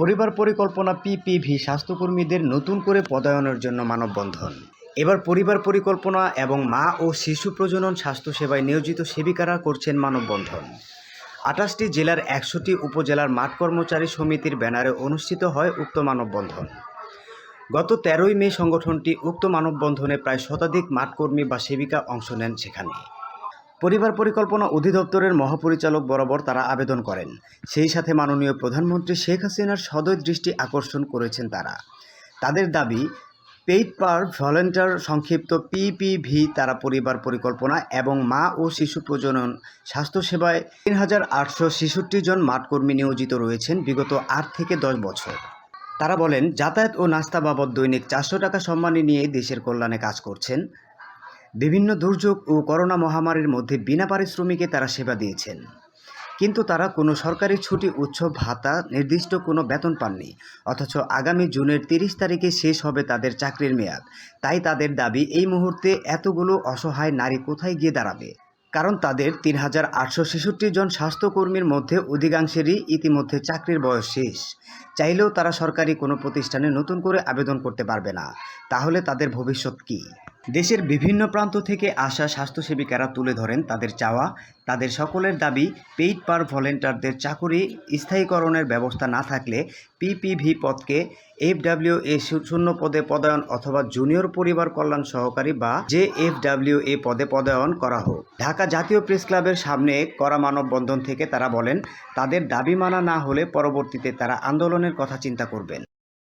পরিবার পরিকল্পনা পিপিভি স্বাস্থ্যকর্মীদের নতুন করে পদায়নের জন্য মানববন্ধন। এবার পরিবার পরিকল্পনা এবং মা ও শিশু প্রজনন স্বাস্থ্যসেবায় নিয়োজিত সেবিকারা করছেন মানববন্ধন। আঠাশটি জেলার একশোটি উপজেলার মাঠ কর্মচারী সমিতির ব্যানারে অনুষ্ঠিত হয় উক্ত মানববন্ধন। গত তেরোই মে সংগঠনটি উক্ত মানববন্ধনে প্রায় শতাধিক মাঠকর্মী বা সেবিকা অংশ নেন সেখানে। পরিবার পরিকল্পনা অধিদপ্তরের মহাপরিচালক বরাবর তারা আবেদন করেন। সেই সাথে মাননীয় প্রধানমন্ত্রী শেখ হাসিনার সদয় দৃষ্টি আকর্ষণ করেছেন তারা। তাদের দাবি, পেইড পার ভলেন্টার সংক্ষিপ্ত পিপিভি তারা পরিবার পরিকল্পনা এবং মা ও শিশু প্রজনন স্বাস্থ্যসেবায় তিন হাজার আটশো ছেষট্টি জন মাঠকর্মী নিয়োজিত রয়েছেন বিগত আট থেকে দশ বছর। তারা বলেন, যাতায়াত ও নাস্তা বাবদ দৈনিক চারশো টাকা সম্মানী নিয়ে দেশের কল্যাণে কাজ করছেন। বিভিন্ন দুর্যোগ ও করোনা মহামারীর মধ্যে বিনা পারিশ্রমিকে তারা সেবা দিয়েছেন। কিন্তু তারা কোনো সরকারি ছুটি উৎসব ভাতা, নির্দিষ্ট কোনো বেতন পাননি। অথচ আগামী জুনের তিরিশ তারিখে শেষ হবে তাদের চাকরির মেয়াদ। তাই তাদের দাবি, এই মুহূর্তে এতগুলো অসহায় নারী কোথায় গিয়ে দাঁড়াবে? কারণ তাদের তিন হাজার আটশো ছেষট্টি জন স্বাস্থ্যকর্মীর মধ্যে অধিকাংশেরই ইতিমধ্যে চাকরির বয়স শেষ। চাইলেও তারা সরকারি কোনো প্রতিষ্ঠানে নতুন করে আবেদন করতে পারবে না। তাহলে তাদের ভবিষ্যৎ কী? দেশের বিভিন্ন প্রান্ত থেকে আসা স্বাস্থ্যসেবিকারা তুলে ধরেন তাদের চাওয়া। তাদের সকলের দাবি, পেইড পার ভলেন্টারদের চাকুরি স্থায়ীকরণের ব্যবস্থা না থাকলে পিপিভি পদকে এফডাব্লিউ এ শূন্য পদে পদায়ন অথবা জুনিয়র পরিবার কল্যাণ সহকারী বা জে এফডাব্লিউ এ পদে পদায়ন করা হোক। ঢাকা জাতীয় প্রেস ক্লাবের সামনে করা মানববন্ধন থেকে তারা বলেন, তাদের দাবি মানা না হলে পরবর্তীতে তারা আন্দোলনের কথা চিন্তা করবেন।